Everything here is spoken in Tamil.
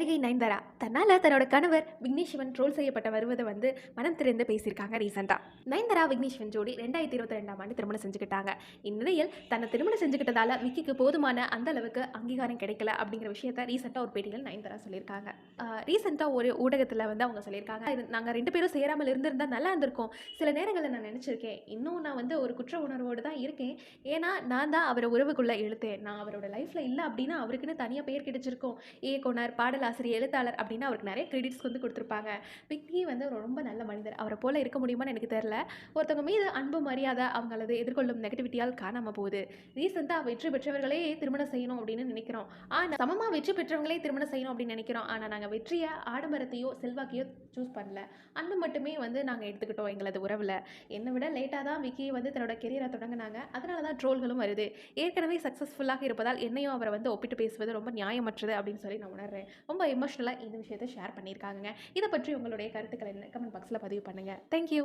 நடிகை நயன்தாரா. தன்னால் தன்னோட கணவர் விக்னேஷ்வன் ட்ரோல் செய்யப்பட்ட வருவதை வந்து மனம் திறந்து பேசியிருக்காங்க ரீசெண்டாக நயன்தாரா விக்னேஷ்வன் ஜோடி ரெண்டாயிரத்தி இருபத்தி ரெண்டாம் ஆண்டு திருமணம் செஞ்சுக்கிட்டாங்க. இந்நிலையில் தன்னை திருமணம் செஞ்சுக்கிட்டதால விக்கிக்கு போதுமான அந்த அளவுக்கு அங்கீகாரம் கிடைக்கல அப்படிங்கிற விஷயத்த ரீசெண்டாக ஒரு பேட்டியில் நயன்தாரா சொல்லியிருக்காங்க. ரீசெண்டாக ஒரு ஊடகத்தில் வந்து அவங்க சொல்லியிருக்காங்க நாங்கள் ரெண்டு பேரும் சேராமல் இருந்திருந்தால் நல்லா இருந்திருக்கும். சில நேரங்களில் நான் நினச்சிருக்கேன் இன்னும் நான் வந்து ஒரு குற்ற உணர்வோடு தான் இருக்கேன். ஏன்னா நான் தான் அவரை உறவுக்குள்ளே இழுத்தேன். நான் அவரோட லைஃப்பில் இல்லை அப்படின்னா அவருக்குன்னு தனியாக பேர் கிடைச்சிருக்கோம். இயக்குனர் பாடலாசிரியர் எழுத்தாளர் அப்படின்னு அவருக்கு நிறைய கிரெடிட்ஸ் வந்து கொடுத்துருப்பாங்க. விக்கி வந்து ஒரு ரொம்ப நல்ல மனிதர். அவரை போல் இருக்க முடியுமான்னு எனக்கு தெரில ஒருத்தவங்க மீது அன்பு மரியாதை அவங்களது எதிர்கொள்ளும் நெகட்டிவிட்டியால் காணாமல் போகுது. ரீசெண்டாக வெற்றி பெற்றவர்களே திருமணம் செய்யணும் அப்படின்னு நினைக்கிறோம். ஆனால் சமமாக வெற்றி பெற்றவங்களே திருமணம் செய்யணும் அப்படின்னு நினைக்கிறோம். ஆனால் நாங்கள் வெற்றியை ஆடம்பரத்தையோ செல்வாக்கையோ சூஸ் பண்ணல. அன்பு மட்டுமே வந்து நாங்கள் எடுத்துக்கிட்டோம் எங்களது உறவில். என்னை விட லேட்டாக தான் விக்கி வந்து தன்னோட கெரியரை தொடங்கினாங்க. அதனால தான் ட்ரோல்களும் வருது. ஏற்கனவே சக்ஸஸ்ஃபுல்லாக இருப்பதால் என்னையும் அவரை வந்து ஒப்பிட்டு பேசுவது ரொம்ப நியாயமற்றது அப்படின்னு சொல்லி நான் உணர்றேன். ரொம்ப ரொம்ப எமோஷ்னலாக இந்த விஷயத்தை ஷேர் பண்ணியிருக்காங்க இதை பற்றி உங்களுடைய கருத்துக்கள் என்ன கமெண்ட் பாக்ஸில் பதிவு பண்ணுங்கள் தேங்க்யூ